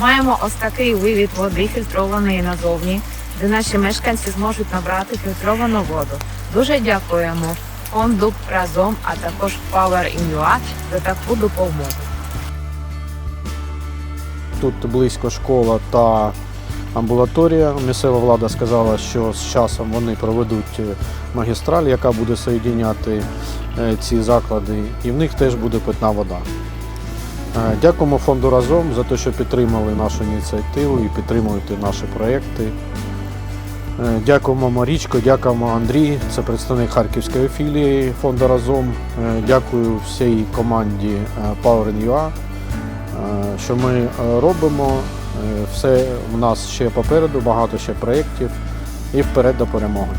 Маємо ось такий вивід води фільтрованої назовні, де наші мешканці зможуть набрати фільтровану воду. Дуже дякуємо фонду разом, а також Power in UA за таку допомогу. Тут близько школа та амбулаторія. Місцева влада сказала, що з часом вони проведуть е, магістраль, яка буде соєдиняти е, ці заклади, і в них теж буде питна вода. Е, Дякуємо фонду разом за те, що підтримали нашу ініціативу і підтримуєте наші проекти. Е, Дякуємо Марічко, дякуємо Андрій, це представник Харківської філії фонду разом. Е, Дякую всій команді Power UA, е, що ми робимо. Все в нас ще попереду, багато ще проєктів і вперед до перемоги.